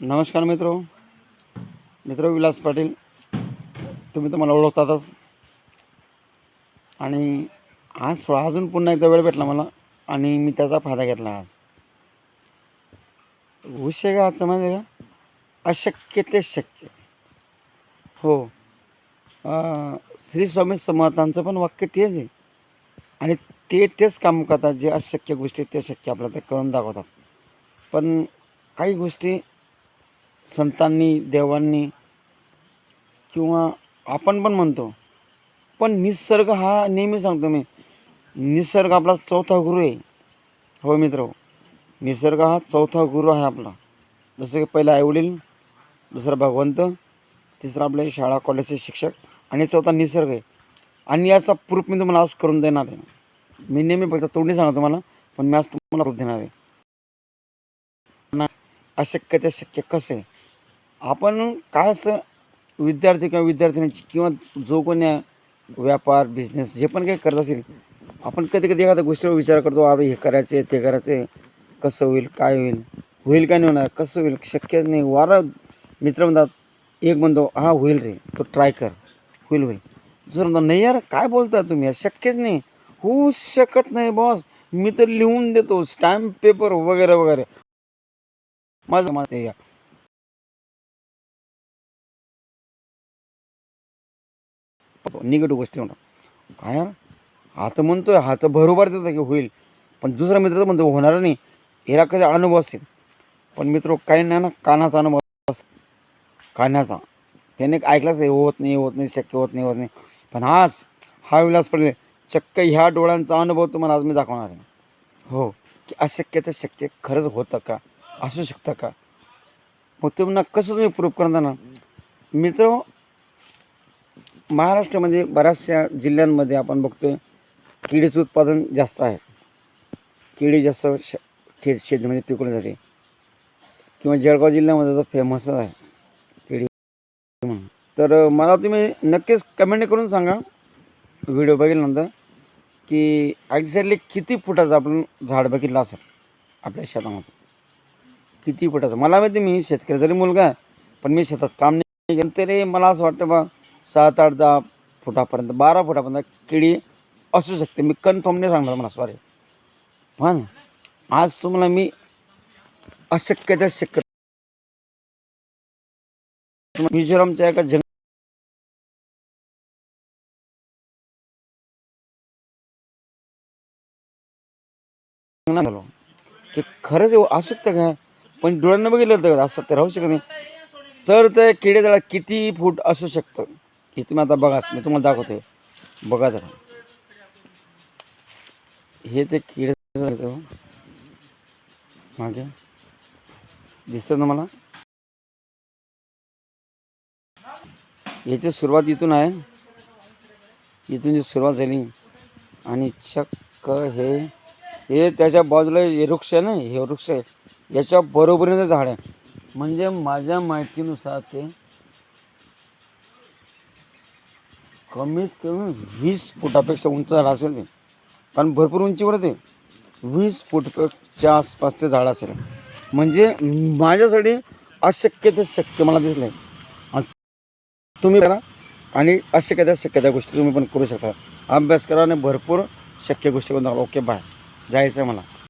नमस्कार मित्र. मित्र विलास पाटील तुम्ही तर मला ओळखतातच. आणि आज सोळा अजून पुन्हा एकदा वेळ भेटला मला आणि मी त्याचा फायदा घेतला आज. विषय का आजचा माहिती आहे का? अशक्य ते शक्य. हो. श्री स्वामी समर्थांचं पण वाक्य तेच आहे. आणि ते तेच काम करतात जे अशक्य गोष्टी आहेत, ते शक्य आपल्याला ते करून दाखवतात. पण काही गोष्टी संतांनी देवांनी किंवा आपण पण म्हणतो. पण निसर्ग हा नेहमी सांगतो मी निसर्ग आपला चौथा गुरु आहे. हो मित्र निसर्ग हा चौथा गुरु आहे आपला. जसं की पहिला आईवडील दुसरा भगवंत तिसरा आपले शाळा कॉलेजचे शिक्षक आणि चौथा निसर्ग आहे. आणि याचा प्रूफ मी तुम्हाला आज करून देणार आहे. मी नेहमी फक्त तोंडी सांगतो तुम्हाला पण मी आज तुम्हाला प्रूफ देणार आहे. अशक्य ते शक्य कसं आहे? आपण काय असं विद्यार्थी किंवा विद्यार्थिनीची किंवा जो कोणी व्यापार बिझनेस जे पण काही करत असेल आपण कधी कधी एखाद्या गोष्टीवर विचार करतो अरे हे करायचे ते करायचे कसं होईल काय होईल? होईल का नाही होणार? कसं होईल? शक्यच नाही. वारा मित्र म्हणतात एक म्हणतो हा होईल रे. तो ट्राय कर. होईल होईल. दुसरं म्हणतो नाही यार काय बोलता तुम्ही? शक्यच नाही. होऊ शकत नाही बॉस मी तर लिहून देतो. स्टॅम्प पेपर वगैरे वगैरे. माझं मत निगेटिव्ह गोष्टी म्हणतात. काय हा तर म्हणतोय हा तर बरोबर देतो की होईल पण दुसरा मित्र तर म्हणतो होणार नाही. याला कधी अनुभव असेल. पण मित्र काही नाही ना कानाचा अनुभव असतो. कानाचा. त्याने ऐकलाच आहे होत नाही होत नाही शक्य होत नाही होत नाही. पण आज हा विलास पडले. चक्क ह्या डोळ्यांचा अनुभव तुम्हाला आज मी दाखवणार आहे. हो की अशक्य ते शक्य खरंच होतं का? असू शकतं का? मग तुम्हाला कसं तुम्ही प्रूफ करता ना? मित्र महाराष्ट्रामध्ये बऱ्याचशा जिल्ह्यांमध्ये आपण बघतोय केळीचं उत्पादन जास्त आहे. केळी जास्त श खे शेतीमध्ये पिकवली जाते. किंवा जळगाव जिल्ह्यामध्ये तर फेमसच आहे केळी म्हणून. तर मला तुम्ही नक्कीच कमेंट करून सांगा व्हिडिओ बघितल्यानंतर की एक्झॅक्टली किती फुटाचं आपण झाड बघितलं असेल आपल्या शेतामध्ये? किती फुटाचं? मला माहिती मी शेतकरी जरी मुलगा आहे पण मी शेतात काम नाही तरी मला असं वाटतं बा सात आठ दहा फुटापर्यंत बारा फुटापर्यंत किडी असू शकते. मी कन्फर्म नाही सांगणार मला सॉरी पण आज तुम्हाला मी अशक्य त्या शक्य मिझोरामच्या एका जंग झालो. की खरंच असू शकतं का पण डोळ्यांना बघितलं तर असं राहू शकत नाही. तर त्या किडे किती फूट असू शकतं? हे तुम्ही आता बघा मी तुम्हाला दाखवते. बघा जरा. हे ते किडे हो. मागे. दिसतं ना मला याची सुरुवात इथून आहे. इथून जी सुरुवात झाली. आणि चक्क हे हे त्याच्या बाजूला हे वृक्ष आहे ना हे वृक्ष आहे. याच्या बरोबरीनं झाड आहे. म्हणजे माझ्या माहितीनुसार ते कमीत कमी वीस फुटापेक्षा उंच झाड असेल ते. कारण भरपूर उंचीवर ते. वीस फुटपेक्षा आसपास ते झाड असेल. म्हणजे माझ्यासाठी अशक्य ते शक्य मला दिसलं आहे तुम्ही करा आणि अशक्य त्या शक्य त्या गोष्टी तुम्ही पण करू शकता. अभ्यास करा आणि भरपूर शक्य गोष्टी करून ओके बाय जायचं आहे मला.